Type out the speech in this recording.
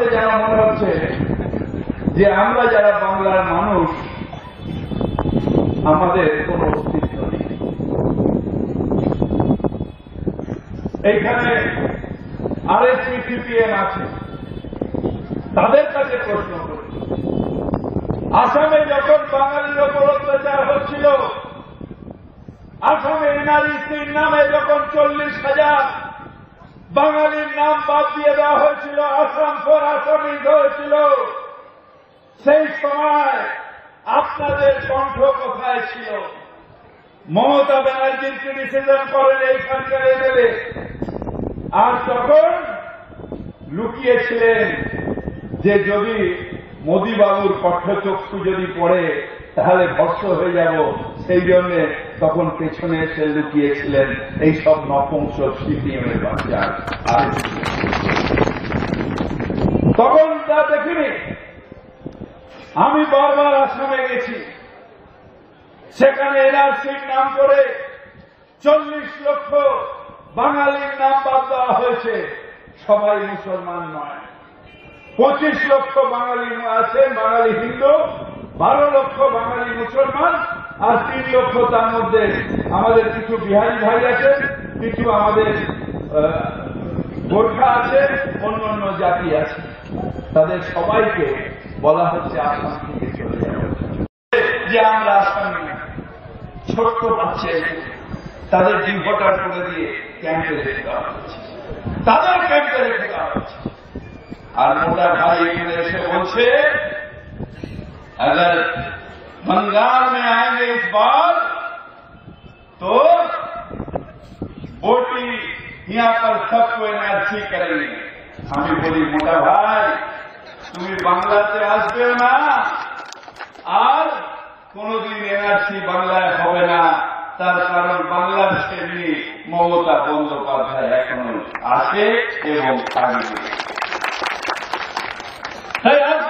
ভাবতে যেন মনে হচ্ছে যে আমরা যারা বাংলার মানুষ, আমাদের কোন অস্তিত্ব নেই। এইখানে আরএসপি সিপিএম আছে। তাদের কাছে প্রশ্ন করেছি আসামে যখন বাঙালির ওপর অত্যাচার হচ্ছিল, আসামে এনআরইসির নামে যখন চল্লিশ হাজার বাঙালির নাম বাদ দিয়ে দেওয়া হয়েছিল আসাম পর আসামি হয়েছিল। সেই সময় আপনাদের কণ্ঠ কোথায় ছিল? মমতা ব্যানার্জির ক্রিটিসিজম করেন এইখানকার এমএলএ আর তখন লুকিয়েছিলেন যে যদি মোদীবাবুর কণ্ঠচক্ষু যদি পড়ে, তাহলে ভস্য হয়ে যাব। সেই জন্য তখন পেছনে এসে লুকিয়েছিলেন। এই সব নপুংস সিপিএম এর বাচ্চা আর তখন তা দেখিনি। আমি বারবার আসামে গেছি। সেখানে এনআরসির নাম করে চল্লিশ লক্ষ বাঙালির নাম বাদ দেওয়া হয়েছে। সবাই মুসলমান নয়। পঁচিশ লক্ষ বাঙালি আছেন বাঙালি হিন্দু, বারো লক্ষ বাঙালি মুসলমান, আর তিন লক্ষ তার মধ্যে আমাদের কিছু বিহারি ভাই আছে, কিছু আমাদের গোর্খা আছে, অন্য অন্য জাতি আছে। তাদের সবাইকে বলা হচ্ছে আসাম থেকে চলে যে আমরা আসামে ছোট্ট বাচ্চা তাদের ডিভোটার করে দিয়ে ক্যাম্পে রেখে দেওয়া হচ্ছে। তাদের ক্যাম্পে রেখে দেওয়া হচ্ছে। আর মোটা भाई এখানে এসে বলছে अगर बंगाल में आएंगे इस बार तो वोटी यहाँ पर सबको एनआरसी करेंगे আমি বলি মোটা ভাই তুমি বাংলাতে আসবে না আর কোনদিন এনআরসি বাংলায় হবে না তার কারণ বাংলাদেশে নিয়ে মমতা বন্দ্যোপাধ্যায় এখনো আছে এবং থাকবে はい、